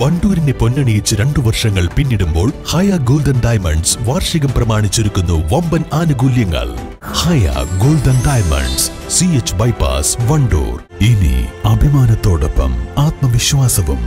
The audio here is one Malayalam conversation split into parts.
വണ്ടൂരിനെ പൊന്നണിയിച്ച് രണ്ടു വർഷങ്ങൾ പിന്നിടുമ്പോൾ ഹയ ഗോൾഡൻ ഡയമണ്ട്സ് വാർഷികം പ്രമാണിച്ചൊരുക്കുന്നു വമ്പൻ ആനുകൂല്യങ്ങൾ. Haya golden diamonds C H bypass Wandoor. ഇനി അഭിമാനത്തോടൊപ്പം ആത്മവിശ്വാസവും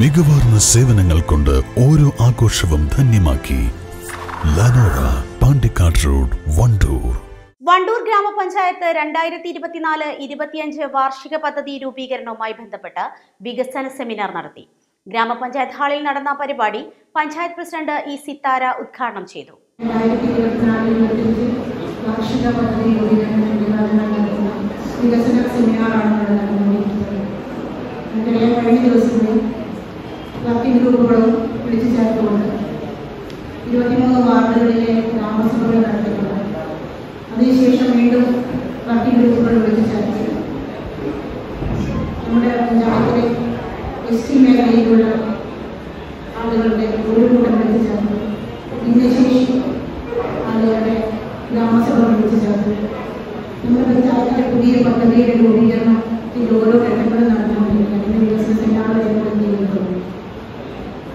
മികവാർന്ന സേവനങ്ങൾ കൊണ്ട് ഓരോ ആഘോഷവും ധന്യമാക്കി. ലനോറ പാണ്ടിക്കാട് റോഡ് വണ്ടൂർ. വണ്ടൂർ ഗ്രാമപഞ്ചായത്ത് രണ്ടായിരത്തി ഇരുപത്തിനാല് ഇരുപത്തിയഞ്ച് വാർഷിക പദ്ധതി രൂപീകരണവുമായി ബന്ധപ്പെട്ട് വികസന സെമിനാർ നടത്തി. ഗ്രാമപഞ്ചായത്ത് ഹാളിൽ നടന്ന പരിപാടി പഞ്ചായത്ത് പ്രസിഡന്റ് ഇ സിത്താര ഉദ്ഘാടനം ചെയ്തു. ഇരുപത്തിമൂന്ന് വാർഡുകളിലെ ഗ്രാമസഭകൾ നടത്തിയിട്ടുണ്ട്. അതിനുശേഷം വീണ്ടും വർക്കിംഗ് ഗ്രൂപ്പുകൾ വിളിച്ചു ചേർത്ത് നമ്മുടെ പഞ്ചായത്തിലെ മേഖലയിലുള്ള ആളുകളുടെ ഒരു കൂട്ടം വിളിച്ചു ചേർന്നു ഭിന്നശേഷി ആളുകളുടെ ഗ്രാമസഭ വിളിച്ചു ചേർന്നു നമ്മുടെ പഞ്ചായത്തിലെ പുതിയ പദ്ധതിയുടെ രൂപീകരണത്തിൽ ഓരോ ഘട്ടങ്ങളും നടന്നുകൊണ്ടിരിക്കുകയാണ്. ഇതിന്റെ വികസനത്തിന് ആളുകൾ ചെയ്യുന്നുണ്ട്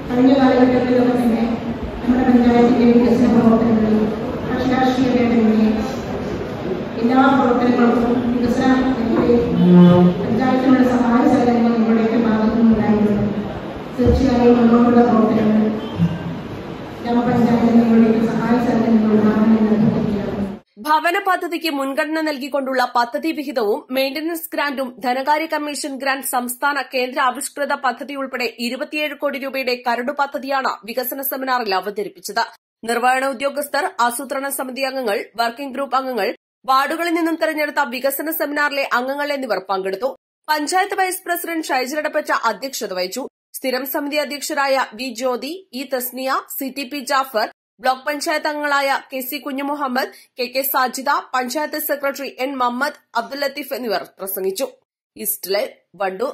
കഴിഞ്ഞ കാലഘട്ടങ്ങളിലൊക്കെ തന്നെ നമ്മുടെ പഞ്ചായത്തിന്റെ വികസന പ്രവർത്തനങ്ങളിൽ രാഷ്ട്രീയ ഭേദമന്യേ എല്ലാ പ്രവർത്തനങ്ങൾക്കും വികസന പഞ്ചായത്തിനുള്ള സഹായ തീർച്ചയായും മുന്നോട്ടുള്ള പ്രവർത്തനങ്ങൾ. സഹായ ഭവന പദ്ധതിക്ക് മുൻഗണന നൽകിക്കൊണ്ടുള്ള പദ്ധതി വിഹിതവും മെയിന്റനൻസ് ഗ്രാന്റും ധനകാര്യ കമ്മീഷൻ ഗ്രാന്റ് സംസ്ഥാന കേന്ദ്ര ആവിഷ്കൃത പദ്ധതി ഉൾപ്പെടെ ഇരുപത്തിയേഴ് കോടി രൂപയുടെ കരട് പദ്ധതിയാണ് വികസന സെമിനാറിൽ അവതരിപ്പിച്ചത്. നിർവഹണ ഉദ്യോഗസ്ഥർ ആസൂത്രണ സമിതി അംഗങ്ങൾ വർക്കിംഗ് ഗ്രൂപ്പ് അംഗങ്ങൾ വാർഡുകളിൽ നിന്നും തെരഞ്ഞെടുത്ത വികസന സെമിനാറിലെ അംഗങ്ങൾ എന്നിവർ പങ്കെടുത്തു. പഞ്ചായത്ത് വൈസ് പ്രസിഡന്റ് ഷൈജലടപ്പറ്റ അധ്യക്ഷത വഹിച്ചു. സ്ഥിരം സമിതി അധ്യക്ഷരായ V Jyothi E Thasniya C T P Jafar block panchayat അംഗങ്ങളായ K C Kunjumuhammed K K Sajida panchayat secretary N Muhammed Abdul Latheef എന്നിവർ പ്രസംഗിച്ചു. East Live Wandoor.